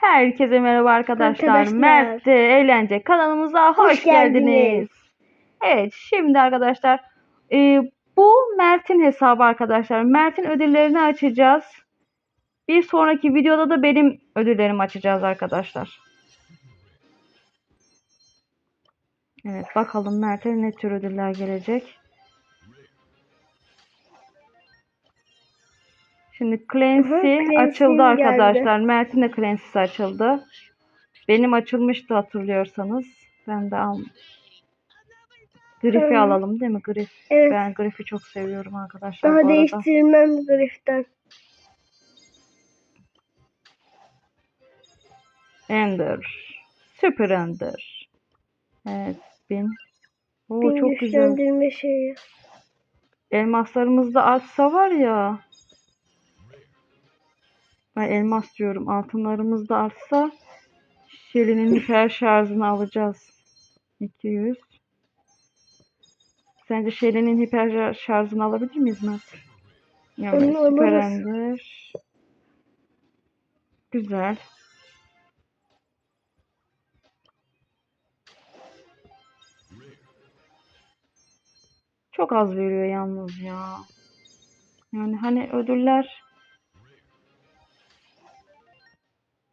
Herkese merhaba arkadaşlar. Arkadaşlar. Mert Eğlence kanalımıza hoş, Hoş geldiniz. geldiniz. Evet şimdi arkadaşlar e, bu Mert'in hesabı arkadaşlar. Mert'in ödüllerini açacağız. Bir sonraki videoda da benim ödüllerimi açacağız arkadaşlar. Evet bakalım Mert'e ne tür ödüller gelecek. Şimdi Clancy Aha, Clancy açıldı geldi. arkadaşlar. Mert'in de Clancy'si açıldı. Benim açılmıştı hatırlıyorsanız. Ben de al. Griff'i Hı. alalım değil mi? Griff. Evet. Ben Griff'i çok seviyorum arkadaşlar Daha değiştirmem griften. Ender. Süper Ender. Evet. Bin. Oo, Bin çok güzel. şeyi. Elmaslarımız da artsa var ya. Ay elmas diyorum. Altınlarımız da artsa Shelly'nin hiper şarjını alacağız. 200. Sence Shelly'nin hiper şar- şarjını alabilir miyiz Mert? Evet, Onu süper alırız. ender. Güzel. Çok az veriyor yalnız ya. Yani hani ödüller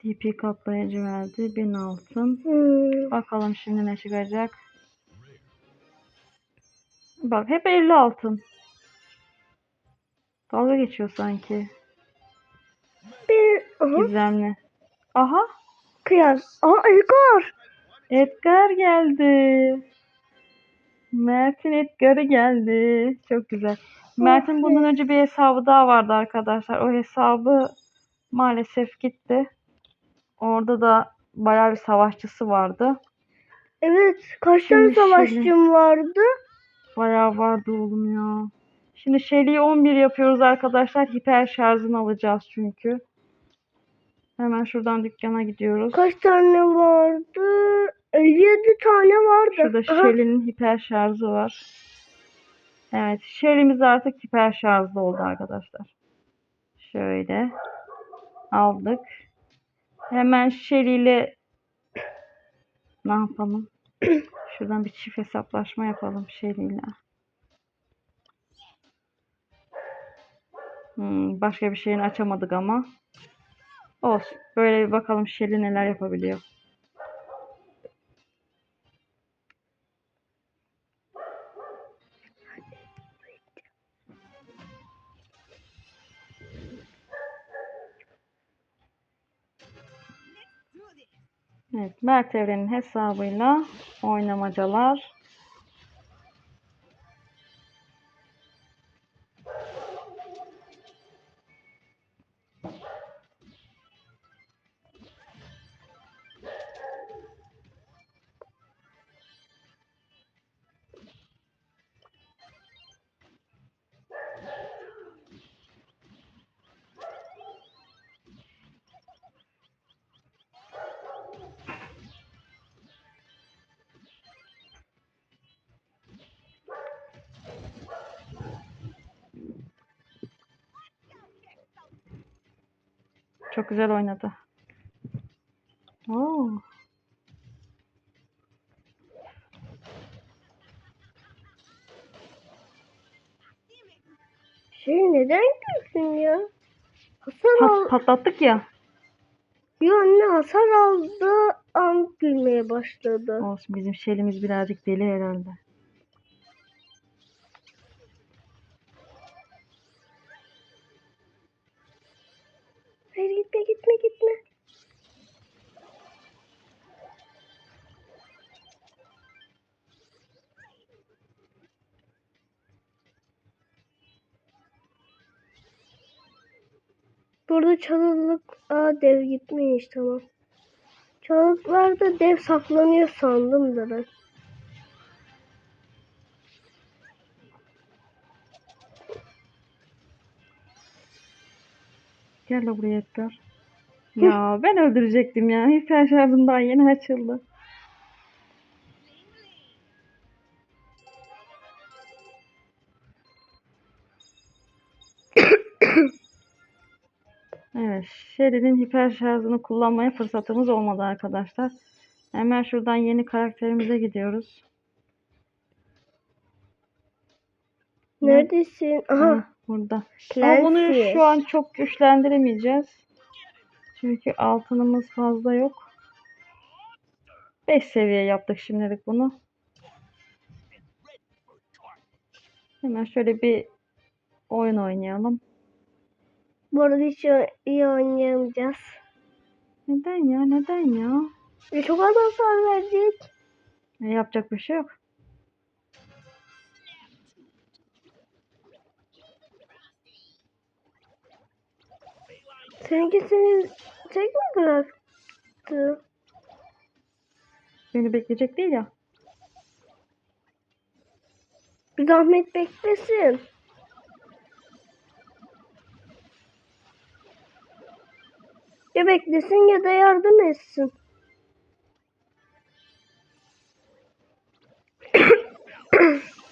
DP kaplayıcı verdi. 1000 altın. Hmm. Bakalım şimdi ne çıkacak. Bak hep 50 altın. Dalga geçiyor sanki. Bir aha, Gizemli. Aha kıyas. Aha Edgar. Edgar geldi. Mert'in Edgar'ı geldi. Çok güzel. Mert'in bundan önce bir hesabı daha vardı arkadaşlar. O hesabı maalesef gitti. Orada da bayağı bir savaşçısı vardı. Evet. Kaç tane Şimdi savaşçım vardı? Bayağı vardı oğlum ya. Şimdi Shelly'i 11 yapıyoruz arkadaşlar. Hiper şarjını alacağız çünkü. Hemen şuradan dükkana gidiyoruz. Kaç tane vardı? 57 tane vardı. Şurada Aha, Shelly'nin hiper şarjı var. Evet, Shelly'miz artık hiper şarjlı oldu arkadaşlar. Şöyle aldık. Hemen Shelly ile ne yapalım? Şuradan bir çift hesaplaşma yapalım Shelly ile. Hmm, başka bir şeyini açamadık ama. Olsun. Böyle bir bakalım Shelly neler yapabiliyor. Evet, Mert Evren'in hesabıyla oynamacalar. Çok güzel oynadı. Oo. Şey neden gülsün ya? Hasar Pat- al. patlattık ya. Yo anne hasar aldı an gülmeye başladı. Olsun bizim Shelly'miz birazcık deli herhalde. Hayır gitme gitme gitme. Burada çalılık aa dev gitmiş tamam. Çalılıklarda dev saklanıyor sandım da ben. Gel buraya Edgar. Ya ben öldürecektim ya. Hiper şarjım daha yeni açıldı. Evet, Sherry'nin hiper şarjını kullanmaya fırsatımız olmadı arkadaşlar. Hemen şuradan yeni karakterimize gidiyoruz. Neredesin? Aha. Burada. Ama bunu şu an çok güçlendiremeyeceğiz. Çünkü altınımız fazla yok. 5 seviye yaptık şimdilik bunu. Hemen şöyle bir oyun oynayalım. Bu arada hiç iyi oynayamayacağız. Neden ya? Neden ya? E, çok az hasar verdik. E, yapacak bir şey yok. Seninki seni tek mi bıraktı? Beni bekleyecek değil ya. Bir zahmet beklesin. Ya beklesin ya da yardım etsin.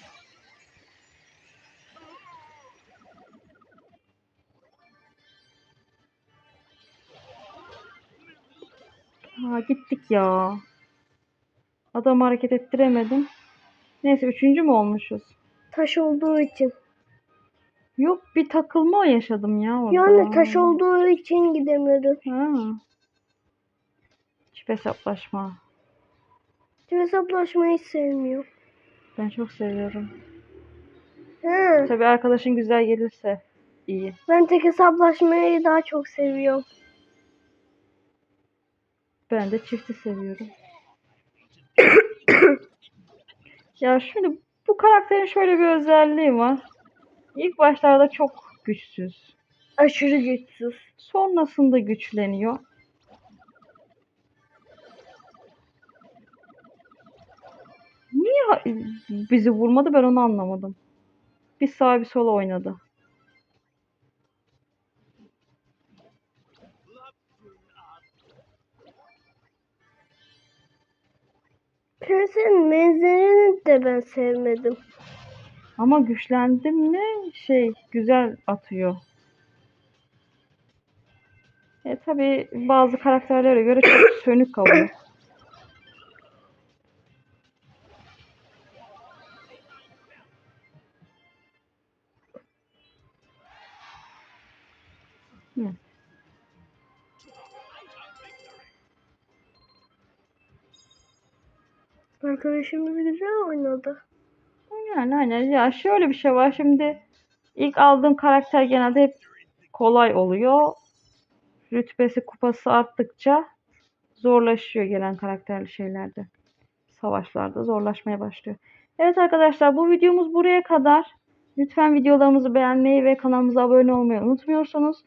Ha gittik ya. Adam hareket ettiremedim. Neyse üçüncü mü olmuşuz? Taş olduğu için. Yok bir takılma yaşadım ya orada. Yani taş olduğu için gidemiyordu. Ha. Çift hesaplaşma. Tüm hesaplaşmayı sevmiyor. Ben çok seviyorum. He, Tabii arkadaşın güzel gelirse iyi. ben tek hesaplaşmayı daha çok seviyorum. Ben de çifti seviyorum. ya şimdi bu karakterin şöyle bir özelliği var. İlk başlarda çok güçsüz. Aşırı güçsüz. Sonrasında güçleniyor. Niye bizi vurmadı ben onu anlamadım. Bir sağa bir sola oynadı. Prensin menzerini de ben sevmedim. Ama güçlendim mi şey güzel atıyor. E tabi bazı karakterlere göre çok sönük kalıyor. Arkadaşımız güzel oynadı. Yani aynen ya şöyle bir şey var şimdi ilk aldığın karakter genelde hep kolay oluyor. Rütbesi kupası arttıkça zorlaşıyor gelen karakterli şeylerde. Savaşlarda zorlaşmaya başlıyor. Evet arkadaşlar bu videomuz buraya kadar. Lütfen videolarımızı beğenmeyi ve kanalımıza abone olmayı unutmuyorsunuz.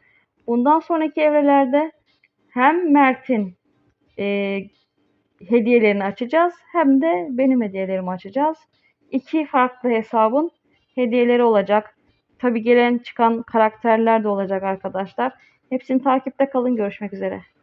Bundan sonraki evrelerde hem Mert'in e, hediyelerini açacağız hem de benim hediyelerimi açacağız. İki farklı hesabın hediyeleri olacak. Tabi gelen çıkan karakterler de olacak arkadaşlar. Hepsini takipte kalın. Görüşmek üzere.